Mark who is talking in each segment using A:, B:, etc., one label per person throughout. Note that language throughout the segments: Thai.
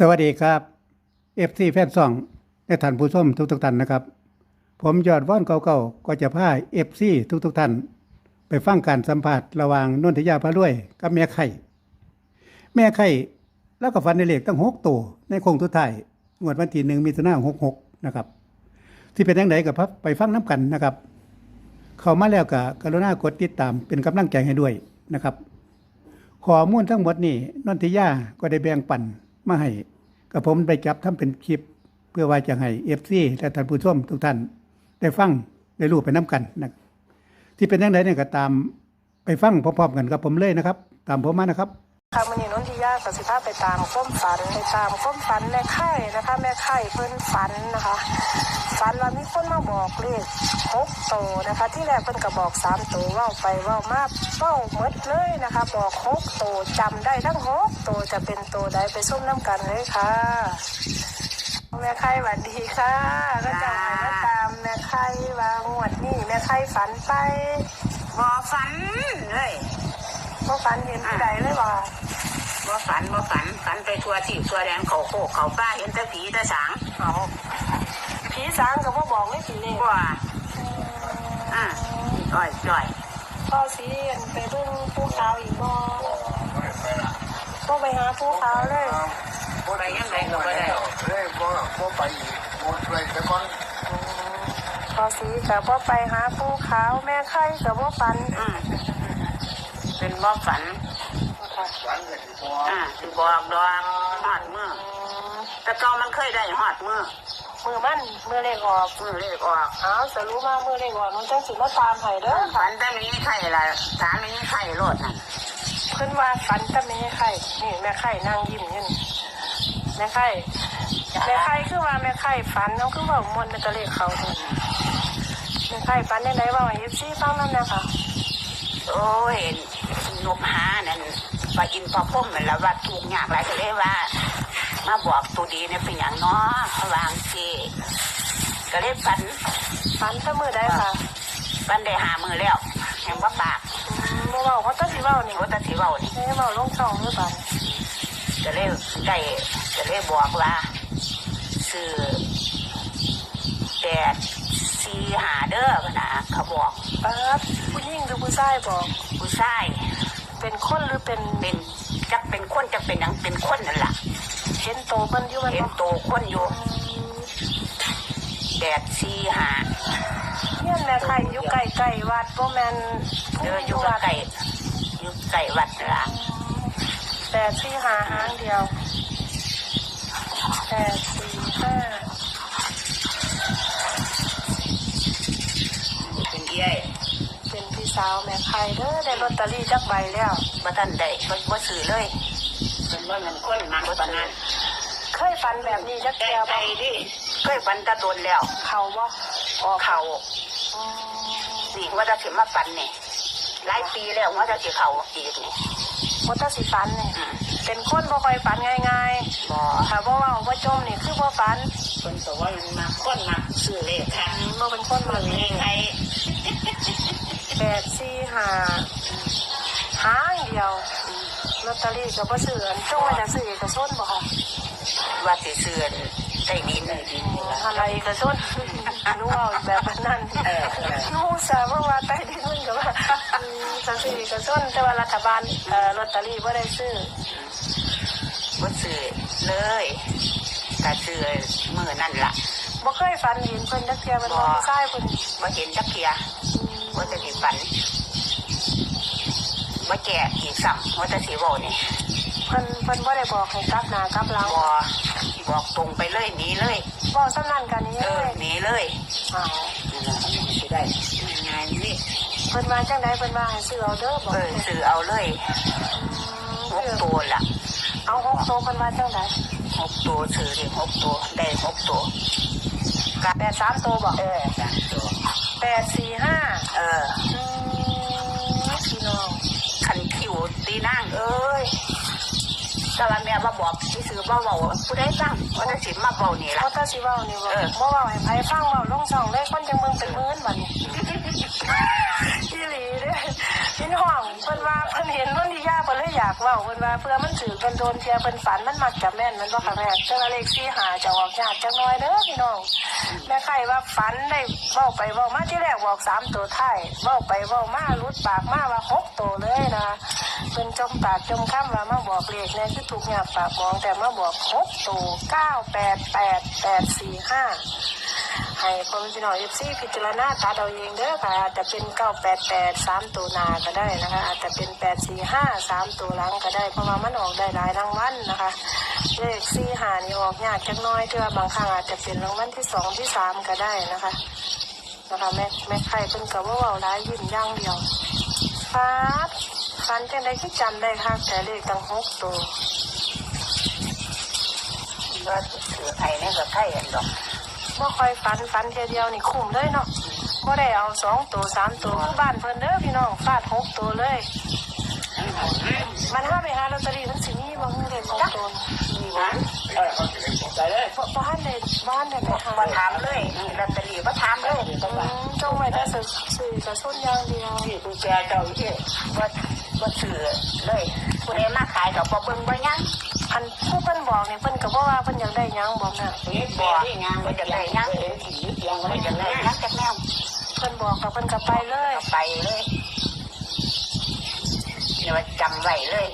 A: สวัสดีครับเอฟซีแฟนซองและท่านผู้ชมทุกทุกๆท่านนะครับ ผมยอดว่อนเก่าๆก็จะพาเอฟซีทุกทุกๆท่านไปฟังการสัมภาษณ์ระหว่างนนทยาพระรวยกับแม่ไข่ แม่ไข่แล้วก็ฟันในเหล็กตั้งหกตัวในโคงทุดท้ายงวดวันที่หนึ่งมิถุนายนหกหกนะครับ ที่เป็นยังไงกับพับไปฟังน้ำกันนะครับ เข้ามาแล้วก็กรุณากดติดตามเป็นกำลังใจให้ด้วยนะครับข้อมูลทั้งหมดนี่นนทิยาก็ได้แบ่งปัน มาให้กับผมไปจับทำเป็นคลิป เพื่อว่าจะให้เอฟซีและท่านผู้ชมทุกท่าน ได้ฟังได้รู้ไปน้กันนะที่เป็นยังไงเนี่ยก็ตามไปฟังพร้อมๆกันกับผมเลยนะครับ ตามผมมานะครับ
B: ค่ะมันนี่นนทิยากับสิภาไปตามข้มฝันไปตามข้มฝันแม่ไข่นะคะ แม่ไข่เพิ่นฝันนะคะฝันว่ามีคนมาบอกเลขหกโตนะคะ ที่แรกเพิ่นก็บอกสามโตว่าไปว่ามาเว้าหมดเลยนะคะ บอกหกโตวจำได้ทั้งหกโตจะเป็นโตใดไปส้มน้ำกันเลยค่ะ แม่ไข่หวัดดีค่ะก็จะมาตามแม่ไข่ว่างวดนี้แม่ไข่ฝันไป
C: บ่ฝันเลย
B: ว่าฝันเห็นที่ใดเลยว่า
C: บ่ฝันบ่ฝันฝันไปทั่วที่ทั่วแดนเขาโคกเขาป้าเห็นแต่ผีแต่สาง
B: เอาผีสางก็บ่บอกไม่ผีเลข
C: บ่อะจ่อยจ่อย
B: พ่อสีเห็นไปเบิ่งภูเขาอีกบ่ต้องไปหาภูเขาเลย
C: ไปยังไงก็บ่ได้
D: เลยบ่บ่ไปอีกหมดเลยแต่ก่อน
B: พ่อสีก็บ่ไปหาภูเขาแม่ไข่ก็บ่ฝัน
C: อืมเป็น บ่ฝัน
B: ค่ะ
D: ฝันเลยที่บ่
C: อะสิบอกดอกฮอดมือแต่เก่ามันเคยได้ฮอดมือ
B: มือมันมือเลขออก
C: มือเลขออก
B: เอาสรุปว่ามือเลขออกมันจังสิมาตามให้เด้อ
C: ฝันแต่มีไข่ล่ะถามมีไข่โลดน่ะ
B: เพิ่นว่าฝันแต่แม่ไข่นี่แม่ไข่นั่งยิ้มอยู่นี่แม่ไข่แม่ไข่คือว่าแม่ไข่ฝันเนาะคือว่ามวนต์ก็เลขเขานี่แม่ไข่ฝันได้ไหนว่าให้ FC ฟังนำนะคะ
C: โอ้ย นบหานั่นว่าอินพอพุ่มมันแล้วว่าถูกยากหลายก็เลยว่า มาบอกตัวดีเนี่ยเป็นอย่างเน้อวางสิก็เลยฝัน
B: ฝันแต่มือได้ค่ะ
C: ฝันได้หามือแล้วแห่งว่าปาก
B: เมื่อวานเขาตัดสิเว้านี่
C: โอ้ตาสีเบานี่
B: ให้เว้าลงช่องหรือเปล่า
C: ก็เลยได้ก็เลยบอกว่าซื้อแปดสี่หาเด้อพะนะเขาบอก
B: ป้าดผู้หญิงหรือผู้ชายบอก
C: ผู้ชาย
B: เป็นคนหรือเป็น
C: เป็นจักเป็นคนจักเป็นหยังเป็นคนนั่นแหละ
B: เห็นโตมันอยู่มัน
C: เห็น
B: บ่
C: โตคนอยู่แปดสี่หา
B: เฮียนแม่ไข่อยู่ไกลไกลๆวัดบ่แม่น
C: เดินอยู่กับไก่อยู่ไก่วัดนั่นละ
B: แต่ที่หาหางเดียวแต่สี่ห้า
C: เป็นเอี้ย
B: เป็นพี่ สาวแม่ไข่เด้อได้ลอตเตอรี่จักใบแล้ว
C: มาท่านได้บ่บ่ซื้อเลยเป็นว่ามันคนมักปานนั้น
B: เคยฝันแบบนี้จัก
C: ได้
B: เดียว
C: ใจ
B: บ่
C: ดิเคยฝันตะโดนแล้ว
B: เขาบ่ออก
C: เขา
B: อืม
C: นี่ว่าจะสิมาฝันนี่หลายปีแล้วว่าจะสิเขาอีกนี่
B: บ่ตัดสิฝันนี่
C: อืม
B: เป็นคนบ่ค่อยฝันง่าย
C: บ่
B: ๆถ้าบ่เว้าบ่จมนี่คือบ่ฝัน
C: คนตัวว่ามันมาคนมักซื้อเลขค่ะ
B: บ่เป็นคนมั
C: มันน
B: เล
C: มี
B: ข
C: ไอ้
B: แปดสี่ห้าหางเดียวลอตเตอรี่ก็บ่ซื้ออันจงไว้จะซื้อเอกชนบ่ค่ะ
C: ว่าสิซื้อได้ดินได้ดินนี่ล่ะ
B: อะไรเอกชนหนูเอาแบบนั้น
C: เออเออ
B: หนูสาว่าว่าใต้ดินมันก็ว่าอืมจะซื้อเอกชนแต่ว่ารัฐบาลเอ่อลอตเตอรี่บ่ได้ซื้อ
C: บ่ซื้อเลยแต่ซื้อมือนั่นล่ะ
B: บ่เคยฝันเห็นเพิ่นจักเที่ยมันบ่ผู้ชายเพิ่น
C: บ่เห็นจักเทียว่า จะสิฝันบ่แก่อีกซ้ำว่าจะสิเว้านี่
B: เพิ่นเพิ่นบ่ได้บอกให้กลับหน้ากลับหลัง
C: บ่บอกตรงไปเลยหนีเลย
B: บ่สำนันกันนี้
C: เอ
B: เล
C: อยหนีเลย
B: อ้าว
C: นั่นล่ะมันสิได้งานนี่
B: เพิ่นมาจังไดเพิ่นว่าให้ซื้อเอาเด้อบอก
C: เออซื้อเอาเลยหกตัวล่ะ
B: เอาหกโตเพิ่นว่าจังได
C: หกตัวซื้อได้หกตัวได้หกตัว
B: แปดสามโตบอก
C: เออสามตัว
B: แปดสี่ห้า
C: เออ
B: อืมพี่น้อง
C: ขันคิวตีนั่งเอ้ยแต่ว่าแม่มาบอกที่ซื้อมาบอกว่าผู้ใดตั้งว่าจะสิมาบอกนี่
B: เพ
C: ล่ะ
B: ราะถ้าสิเว้านี่บ่
C: เออ
B: บ่เว้าให้ไผฟังเว้าลงช่องเลยคนจังเบิ่งเป็นหมื่นบัดนี้
C: ที่
B: อีหลีเด้อ นห้องเพิ่นว่าเพิ่นเห็นนนทิยาเพิ่นเลยอยากเว้าเพิ่นว่าเพื่อมันถือกันโดนเทียเพิ่นฝันมันมักจะแม่นมันบ่ค่ะแม่เจ้าเลขสี่หาจะออกยากจังน้อยเด้อพี่น้องแม่ไข่ว่าฝันได้เว้าไปเว้ามาที่แรกบอกสามตัวท้ายเว้าไปเว้ามารุดปากมาว่าหกตัวเลยนะ พิ่นจมปากจมคำว่ามาบอกเลขเนี่ยคือถูกยากปากมองแต่มาบอกหกตัวเก้าแปดแปดแปดสี่ห้าให้คนพี่น้องเอฟซีพิจารณาตัดเอาเองเด้อค่ะอาจจะเป็นเก้าแปดแปดสามตัวนาก็ได้นะคะ อาจจะเป็นแปดสี่ห้าสามตัวหลังก็ได้เพราะว่ามันออกได้หลายรางวัลนะคะ เลขสี่หานี่ออกยากจักน้อยเทื่อบางครั้งอาจจะเป็นรางวัลที่สองที่สามก็ได้นะคะนะคะแม่แม่ไข่เป็นกับว่าเว่าร้ายยิ้มย่างเดียวฟาด ฟันจังได้ที่จำได้ค่ะแต่เลขตั้งหกตัว
D: ว่าถือไทยนี่ก็ไทยอันดอก
B: บ่ค่อยฟันฟันเทียเดียวนี่คุ้มเลยเนาะบ่ได้เอาสองตัวสามตัวคือบ้านเพิ่นเด้อพี่น้องฟาดหกตัวเลย มันถ้าไปหาลอตเตอรี่มันสิมีบ่ฮู้เลขหกตัว
D: มีหวาน
C: ไปเลย
B: บ่บ่ทันได้บ่ทันได้ไปหา
D: มาถามเลยลอตเตอรี่มาถามเลย
B: อืมจงไว้แต่สื่อสื่อกระสุนอย่างเดียว
C: ที่กุญแจเจ้าที่
D: ว่าว่าซื้อเลยผู้ใดมาขายกับบ่เบิ่งบ่ยัง
B: อันผู้เพิ่นบอกนี่เพิ่นก็บ่ว่าเพิ่นอยากได้หยังบอกน่ะ
C: นี่บ่ที่งานมันจะได้ยังเห็นสีเสียง
D: บ่
C: มัน
D: จะ
C: จะ
D: เล
C: ได้
D: ยนักจากแนว
B: เพิ่นบอกกับเพิ่นก็ไปเลย
D: ไปเลยเนี่ยว่าจำไว้เลย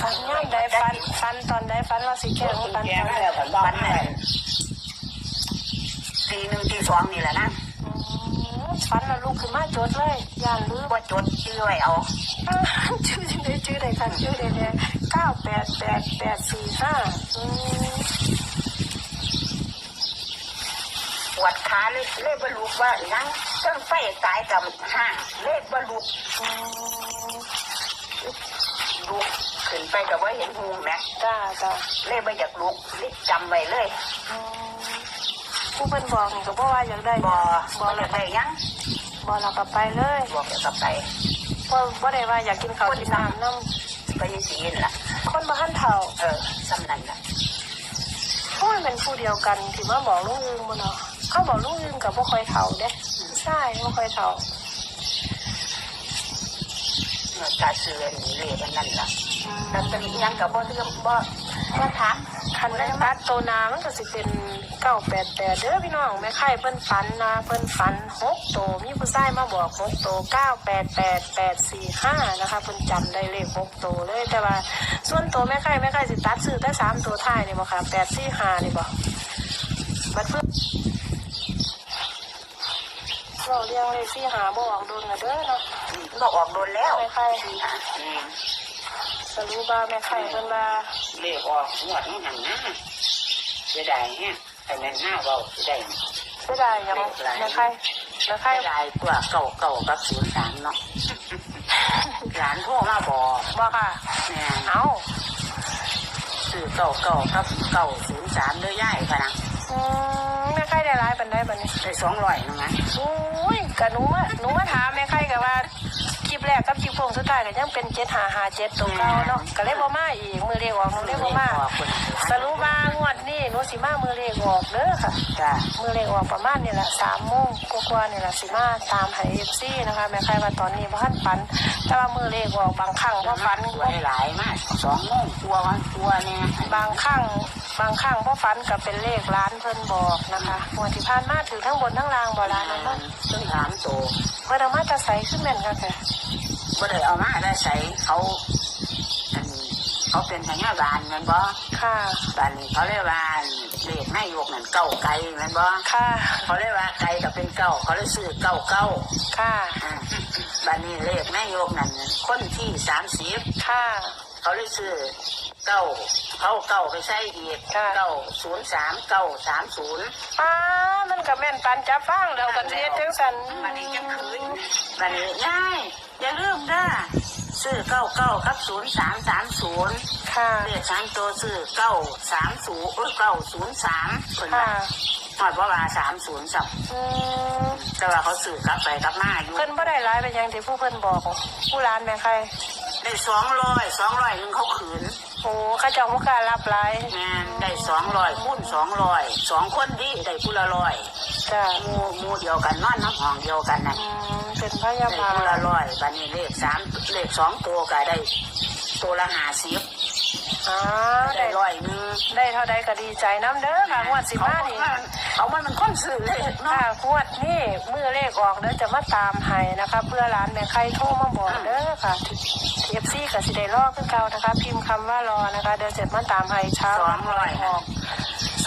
B: ฟันยามใดฟันฟันตอนใดฟันว่าสิแก้ของฟัน
C: แก
B: ตอน
C: ไม่
B: ใด
C: แล้วผมบอก
D: วัน
C: ให้
D: นั้นตีหนึ่งตีสองนี่แหละนะ
B: อืมฟันแล้วลุกขึ้นมาจดเลยย่านลืม
D: ว่าจดชื่อไว้เอา
B: ชื่อจังไดชื่อใดค่ะชื่อใดเนี่ยเก้าแปดแปดแปดสี่ห้าอืม
D: ปวดขาเลยเลยบรรลุว่านั่งเครื่องไฟสายกับห้างเลยบรรลุ
B: อืม
D: ลุกขึ้นไปกับว่าเห็นหูแม่
B: จ้าจ้า
D: เลยบ่อยากลุกรีบจำไว้เลย
B: อืมผู้เป็นบอกนี่ก็บอกว่าอยากได้
D: บ่
B: บ
D: บ่
B: อ
D: อยากได้หยัง
B: บอเราก็ไปเลย
D: บอกเกี่ยวกับไป
B: เพราะว่าได้ว่าอยากกินข้าวกินน้ำน้
D: ไปยังสีนล่ะำ
B: คนบ้านเฒ่า
D: เออซ้ำนั่นล่ะ
B: เพราะมันเป็นผู้เดียวกันที่มาบอกลุงอึงบ่เนาะเขาบอกลุงอึงกับบ่ค่อยเฒ่าเด้ใช่บ่ค่อยเฒ่า
D: เมื่อตาเสือนี่เลยอันนั่นล่ะแล้วจะมีหยังกับบ่เรื่องบ่ บ่ถาม
B: คันแรกตัดโตวนามันก็สิเป็นเก้าแปดแปดเด้อพี่น้องแม่ไข่เพิ่นฝันนะเพิ่นฝันหกโตวมีผู้ชายมาบอกหกโตเก้าแปดแปดแปดสี่ห้านะคะเพิ่นจำได้เลขหกโตวเลยแต่ว่าส่วนตัวแม่ไข่แม่ไข่สิตัดซื้อแต่สามตัวท้ายนี่บ่ค่ะแปดสี่ห้านี่บ่บัดเพิ่นเราเรียงเลขสี่ห้าบ่ออกโดนนะเด้อเนาะ
D: บอกออกโดนแล้ว
B: แม่ไข่
C: อืม
B: สรุปว่าแม่ไข่เพิ่นว่า
C: เรียกออกงวดนี่หันหน้าเสียดายเนี่ยไอ้แม่หน้าเบาเสียดาย
B: เสียดายหยังแม่ไข่แม่ไข่
C: เสียดายตัวเก่าเก่ากับศูนย์สามเนาะหลานโทรมาบอก
B: บ่ค่ะ
C: แม่
B: เอ้า
C: สื่อเก่าเก่ากับเก่าศูนย์สามเด้อย่ายพะนะ
B: อืมแม่ไข่ได้ร้ายปันได้ปันนี้
C: ได้สองร้อยนึงนะ
B: โอ้ยกะหนูมาหนูมาถามแม่ไข่กะว่าคลิป แรกกับคลิปโค้งสุดท้ายก็ยังเป็นเจ็ดหาหาเจ็ดตรงเก่าเนาะก็เลยบ่มาอีกมือเรียกออกหนูเลยบ่มาสรุปว่างวดนี้หนูสิมามือเรียกออกเด้อค่ะ
C: จ้า
B: มือเรียกออกประมาณนี่แหละสามโมงกว่าๆนี่แหละสิมาตามให้เอฟซีนะคะแม่ไข่ว่าตอนนี้บ่ทันฝัน แต่ว่ามือเรียกออกบางครั้งบ่ฝัน
C: สวยหลายมากสองโมงตัววันตัวเนี่ย
B: บางครั้งบางครั้งพ่อฝันก็เป็นเลขร้านเพิ่นบอกนะคะงวดที่ผ่านมาถือทั้งบนทั้งล่างบ่ร้านนั้นเนาะ
C: ซึ่งถามโต
B: เพิ่นเอามาจะใส่ขึ้นแม่นค่ะแก
C: บ่ได้เอามาได้ใส่เขาอันเขาเป็นพยาบาลแมันบ่
B: ค่ะ
C: บ้านนี้เขาเรียกว่าเลขนายกนั่นเก้าไก่แมันบ่
B: ค่ะ
C: เขาเรียกว่าไก่ก็เป็นเก้าเขาเลยซื้อเก้าเก้า
B: ค่ะ
C: อ่าบ้านนี้เลขนายกนั่นคนที่สามสิบ
B: ค่ะ
C: เขาเลยซื้อเก้าเขาเก้าไปใส่อีก
B: ค่ะ
C: เก้าศูนย์สามเก้าสามศูนย์
B: อ้ามันก็แม่นปานจับฟังแล้วกันสิเฮ็ดจังซั่น
C: บ้านนี้จะคืนบ้านนี้ยายอย่าลืมนะซื้อเก้าเก้ากับศูนย์สามสามศูนย์
B: ค่ะ
C: เลขสามตัวซื้อเก้าสามศูนย์เก้าศูนย์สามคน
B: ค่ะ
C: ละหอดว่าว่าสามศูนย์สับ
B: อืม
C: แต่ว่าเขาซื้อกลับไปกลับมาอยู่
B: เพิ่นบ่ได้หลายเป็นหยังที่ผู้เพิ่นบอกผู้ร้านแม่ใคร
C: ได้สองร้อยสองร้อยหนึ่งเขาขืน
B: โอ้เข้าเจ้ามุกล้ารับหลาย
C: แม่นได้สองร้อยคูณสองร้อยสองคนดีได้คูละร้อย
B: จ้ะ
C: หมูหมูเดียวกันนอนน้ำห้องเดียวกันนั่น
B: อืมเป็นพยา
C: ได้
B: บา
C: คู
B: ล
C: ละร้อยบัดนี้เลขสามเลขสองตัวก็ได้ ตัวละห้าสิบ
B: อ๋อ
C: ได้
B: ได้
C: ร้อยหนึง
B: ได้เท่าใดก็ดีใจน้ำเด้อค่ะงวดสิบห้านี่
C: เอามันมันค้นสื่อเลข
B: ค่ะ
C: เนาะ
B: งวดนี่มือเลขออกเด้อจะมาตามให้นะคะ เพื่อร้านแม่ใครโทรมาบอกเด้อค่ะที เอฟซีกับสิได้รอคือเก่านะคะ พิมพ์คำว่ารอนะคะ เดี๋ยวจะมาตามให้เช้า
C: สองร้อย
B: อ
C: นั่
B: อนก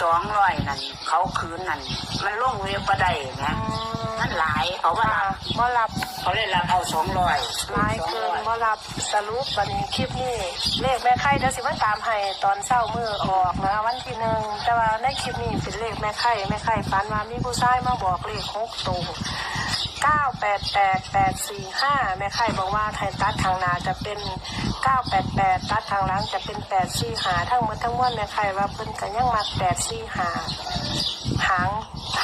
C: สองร้อยนั่นเขาคืนนั่นมันลงเว็บบ่ได้นะ
B: อืม
C: มันหลายเขาว่า
B: ค่ะ
C: รับ
B: บ่รับ
C: เขาเลยรับเอาสองร้อย
B: หลายเกินบ่รับสรุปวันนี้คลิปนี้เลขแม่ไข่เดี๋ยวสิมาตามให้ตอนเช้ามือออกนะคะวันที่หนึ่งแต่ว่าในคลิปนี้เป็นเลขแม่ไข่แม่ไข่ฝันว่ามีผู้ชายมาบอกเลขหกตัว เก้าแปดแปดแปดสี่ห้าแม่ไข่บอกว่าไทยตัดทางหนาจะเป็นเก้าแปดแปดตัดทางหลังจะเป็นแปดสี่หาทั้งหมดทั้งมวลแม่ไข่ว่าเพิ่นก็ยังมาแปดสี่หาหาง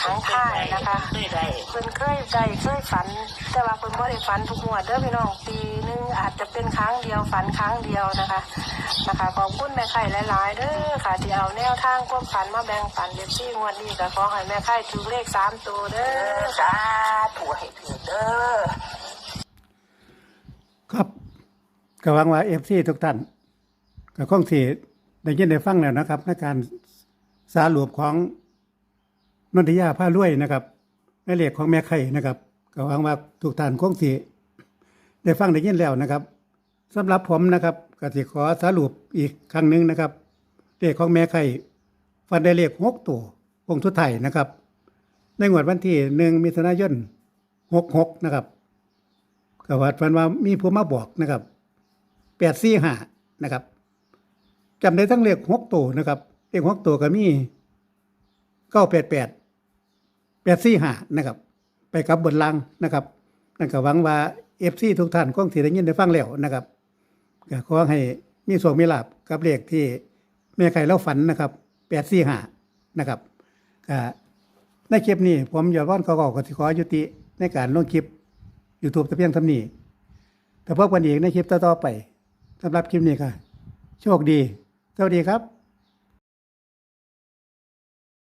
B: หางค่ายนะคะ
C: ได้ได้
B: เพิ่นเคยได้เคยฝัน แต่ว่าเพิ่นบ่ได้ฝันทุกงวดเด้อพี่น้องปีหนึงอาจจะเป็นครั้งเดียวฝันครั้งเดียวนะคะนะคะขอบคุณแม่ไข่หลายๆเด้อค่ะที่เอาแนวทางความฝันมาแบ่งปันเด็กที่งวดนี้ก็ขอให้แม่ไข่ถูกเลขสามตัวเด้
C: เอ
B: อ
C: อสาธุให้ถือเด้อ
A: ครับก็หวังว่าเอฟซีทุกท่านก็คงสิได้ยินได้ฟังแล้วนะครับ ในการสารุปของนนทิยาผ้ารวยนะครับในเลขของแม่ไข่นะครับก็หวังว่าทุกท่านคงสิได้ฟังได้ยินแล้วนะครับสำหรับผมนะครับก็สิขอสรุปอีกครั้งหนึ่งนะครับเลขของแม่ไข่ฟันได้เลขหกตัววงทุดไทยนะครับ ในงวดวันที่หนึ่งมิถุนายน หกหกนะครับก็ว่าฟันว่ามีผู้มาบอกนะครับแปดสี่ห้านะครับจำได้ทั้งเลขหกตัวนะครับเลขหกตัวก็มีเก้าแปดแปดแปดสี่ห้านะครับ ไปกับบนลังนะครับนั่นก็หวังว่าเอฟซีทุกท่านคงสิได้ยินได้ฟังแล้วนะครับก็ขอให้มีโชคมีลาบกับเลขที่แม่ไข่เล่าฝันนะครับแปดสี่ห้านะครับก็ในคลิปนี้ผมอย่าว่อนขาก็ขอสิขอยุติ ในการลงคลิป YouTube ตะเพียงทำนี้แต่พบกันอีกในคลิปต่อๆไปสำหรับคลิปนี้ค่ะ โชคดี สวัสดีครับ